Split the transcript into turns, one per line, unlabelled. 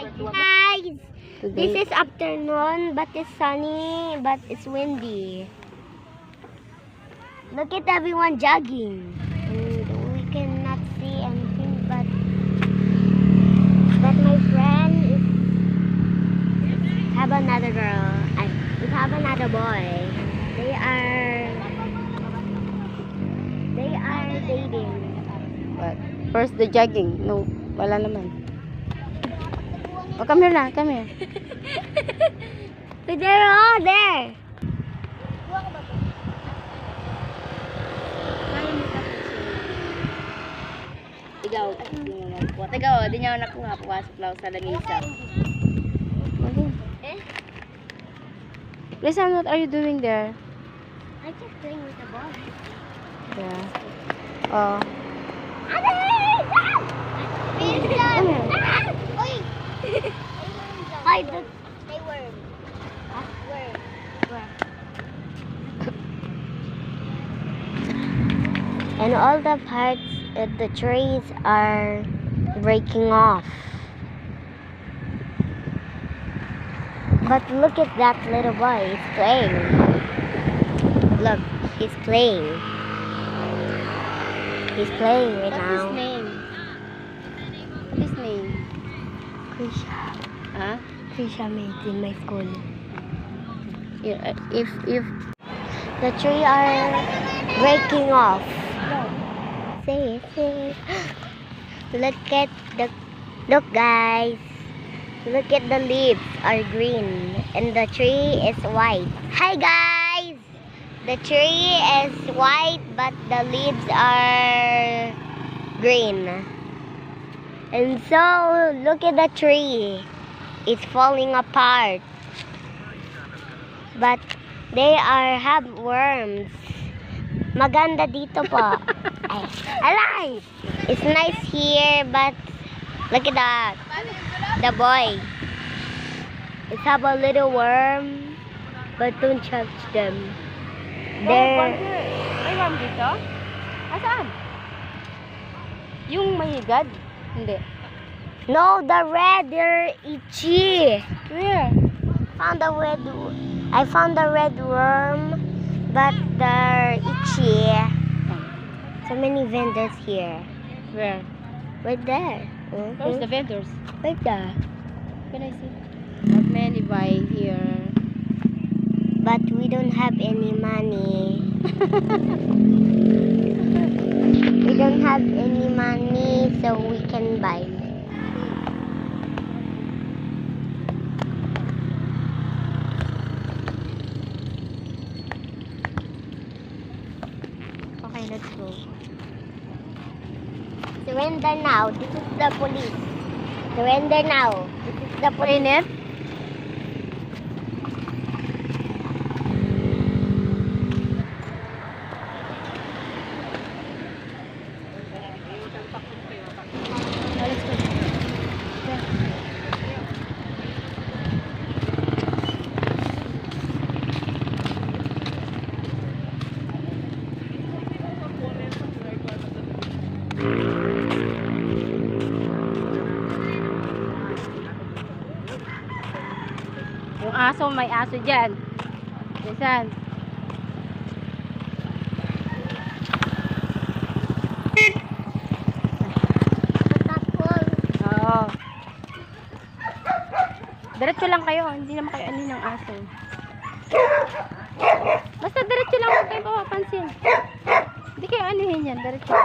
Guys, this is afternoon, but it's sunny, but it's windy. Look at everyone jogging. And we cannot see anything, but but my friend is have another girl. I we have another boy. They are they are dating.
but first the jogging. No, wala naman. Oh, come here na, come here.
They're all there.
Nakuha. Ikaw, di niya ako nakuha. Pumasok lang sa.
Eh?
Listen, what are you doing there?
I just playing with the ball.
Yeah. Oh.
Come And all the parts of the trees are breaking off. But look at that little boy. He's playing. Look, he's playing. He's playing right
What's
now.
his name? What's his name?
Krisha.
Huh?
Krisha mate in my school.
Yeah, uh, If, if,
The tree are breaking off. Look at the look guys. Look at the leaves are green and the tree is white. Hi guys. The tree is white but the leaves are green. And so look at the tree. It's falling apart. But they are have worms. Maganda dito po. Ay, alay! It's nice here, but look at that. The boy. It's have a little worm, but don't touch them. Oh, they're,
May worm dito? Asaan? Yung may higad? Hindi.
no, the red, they're itchy.
Where?
Found the red, I found the red worm, but they're itchy. So many vendors here.
Where?
Right there.
Where's
Mhm.
the vendors?
Right there.
Can I see? Not many buy here.
But we don't have any money. we don't have any money, so we can buy. Okay, let's go. Surrender now. This is the police. Surrender now. This is the police.
Init? Yung aso, may aso dyan.
Takol.
Oo. Diretso lang kayo. Hindi naman kayo ano ng aso. Basta diretso lang. Huwag kayong papapansin. Hindi kayo anuhin yan. Diretso.